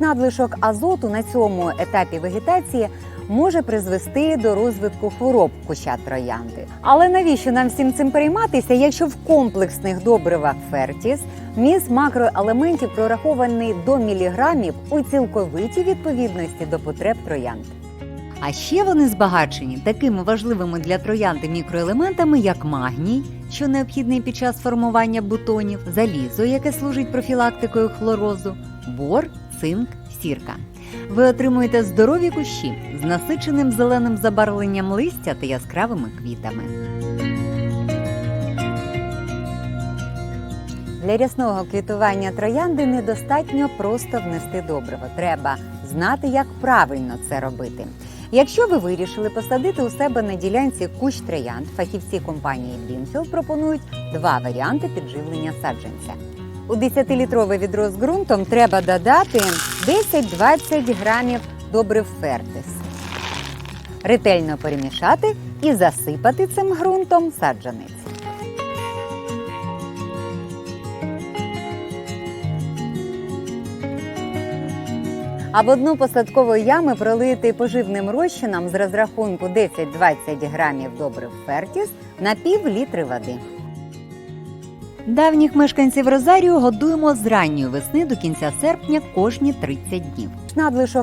Надлишок азоту на цьому етапі вегетації може призвести до розвитку хвороб куща троянди. Але навіщо нам всім цим перейматися, якщо в комплексних добривах Фертіс міст макроелементів прорахований до міліграмів у цілковитій відповідності до потреб троянд? А ще вони збагачені такими важливими для троянди мікроелементами, як магній, що необхідний під час формування бутонів, залізо, яке служить профілактикою хлорозу, бор, цинк, сірка. Ви отримуєте здорові кущі з насиченим зеленим забарвленням листя та яскравими квітами. Для рясного квітування троянди недостатньо просто внести добриво. Треба знати, як правильно це робити. Якщо ви вирішили посадити у себе на ділянці кущ троянд, фахівці компанії Greenfield пропонують два варіанти підживлення саджанця. У 10-літрове відро з ґрунтом треба додати 10-20 грамів добрив фертис. Ретельно перемішати і засипати цим ґрунтом саджанець. А в одну посадкову ями пролити поживним розчином з розрахунку 10-20 грамів добрив фертіс на пів літри води. Давніх мешканців Розарію годуємо з ранньої весни до кінця серпня кожні 30 днів. Надлишок